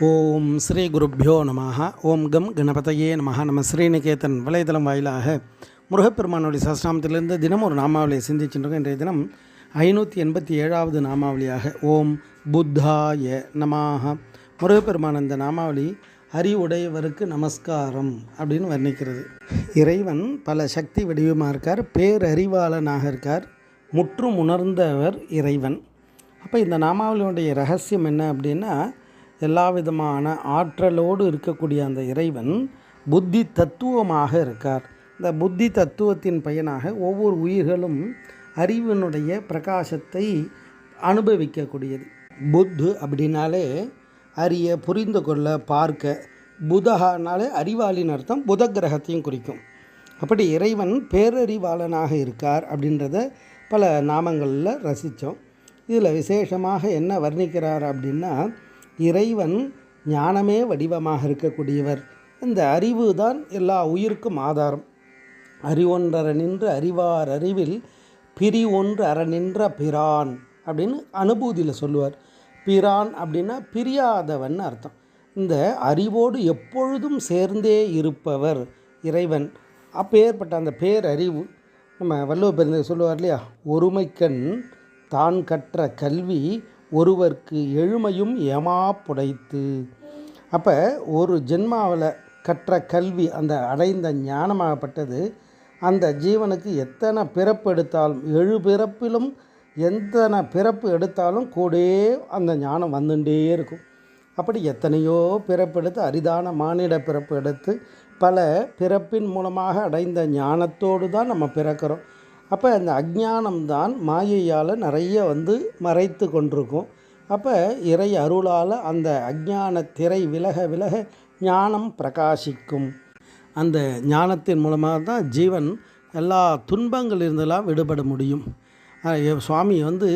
ஓம் ஸ்ரீ குருப்பியோ நமஹ. ஓம் கம் கணபதையே நமஹ. நம்ம ஸ்ரீநிகேதன் வலைதளம் வாயிலாக முருகப்பெருமானுடைய சஸ்நாமத்திலிருந்து தினம் ஒரு நாமாவளியை சிந்திச்சுருக்கோம் இன்றைய தினம் ஐநூற்றி எண்பத்தி ஏழாவது நாமாவளியாக ஓம் புத்தாய நமாக முருகப்பெருமான் இந்த நாமாவளி அறிவுடையவருக்கு நமஸ்காரம் அப்படின்னு வர்ணிக்கிறது. இறைவன் பல சக்தி வடிவமாக இருக்கார் பேரறிவாளனாக இருக்கார் முற்றும் உணர்ந்தவர் இறைவன். அப்போ இந்த நாமாவளியுடைய ரகசியம் என்ன அப்படின்னா எல்லா விதமான ஆற்றலோடு இருக்கக்கூடிய அந்த இறைவன் புத்தி தத்துவமாக இருக்கார். இந்த புத்தி தத்துவத்தின் பயனாக ஒவ்வொரு உயிர்களும் அறிவினுடைய பிரகாசத்தை அனுபவிக்கக்கூடியது. புத்து அப்படின்னாலே அறிய புரிந்து கொள்ள பார்க்க. புதகானாலே அறிவாளின் அர்த்தம் புத கிரகத்தையும் குறிக்கும். அப்படி இறைவன் பேரறிவாளனாக இருக்கார் அப்படின்றத பல நாமங்களில் ரசித்தோம். இதில் விசேஷமாக என்ன வர்ணிக்கிறார் அப்படின்னா இறைவன் ஞானமே வடிவமாக இருக்கக்கூடியவர். இந்த அறிவு தான் எல்லா உயிருக்கும் ஆதாரம். அறிவொன்றர நின்று அறிவார் அறிவில் பிரி ஒன்று அற நின்ற பிரான் அப்படின்னு அனுபூதியில் சொல்லுவார். பிரான் அப்படின்னா பிரியாதவன் அர்த்தம். இந்த அறிவோடு எப்பொழுதும் சேர்ந்தே இருப்பவர் இறைவன். அப்பேற்பட்ட அந்த பேரறிவு நம்ம வள்ளுவ பெருந்த சொல்லுவார் இல்லையா? ஒருமைக்கண் தான் கற்ற கல்வி ஒருவர்க்கு எழுமையும் ஏமா புடைத்து. அப்போ ஒரு ஜென்மாவில் கற்ற கல்வி அந்த அடைந்த ஞானமாகப்பட்டது. அந்த ஜீவனுக்கு எத்தனை பிறப்பு எடுத்தாலும் எழு பிறப்பிலும் எத்தனை பிறப்பு எடுத்தாலும் கூடே அந்த ஞானம் வந்துட்டே இருக்கும். அப்படி எத்தனையோ பிறப்பு எடுத்து அரிதான மானிட பிறப்பு எடுத்து பல பிறப்பின் மூலமாக அடைந்த ஞானத்தோடு தான் நம்ம பிறக்கிறோம். அப்போ அந்த அஜ்ஞானம் தான் மாயையால் நிறைய வந்து மறைத்து கொண்டிருக்கும். அப்போ இறை அருளால் அந்த அஜ்ஞான திரை விலக விலக ஞானம் பிரகாசிக்கும். அந்த ஞானத்தின் மூலமாக தான் ஜீவன் எல்லா துன்பங்களிலிருந்தெல்லாம் விடுபட முடியும். சுவாமி வந்து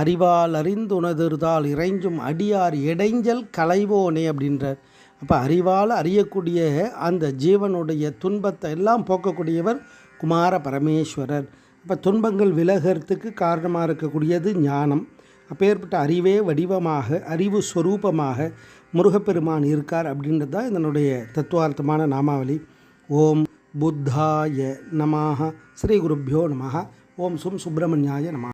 அறிவால் அறிந்துணதிர்தால் இறைஞ்சும் அடியார் இடைஞ்சல் களைவோனே அப்படின்றார். அப்போ அறிவால் அறியக்கூடிய அந்த ஜீவனுடைய துன்பத்தை எல்லாம் போக்கக்கூடியவர் குமார பரமேஸ்வரர். அப்போ துன்பங்கள் விலகிறதுக்கு காரணமாக இருக்கக்கூடியது ஞானம். அப்பேற்பட்ட அறிவே வடிவமாக அறிவு ஸ்வரூபமாக முருகப்பெருமான் இருக்கார் அப்படின்றது தான் இதனுடைய தத்துவார்த்தமான நாமாவளி. ஓம் புத்தாய நமாக ஸ்ரீ குருப்பியோ நமாக ஓம் சும் சுப்பிரமணியாய நமாக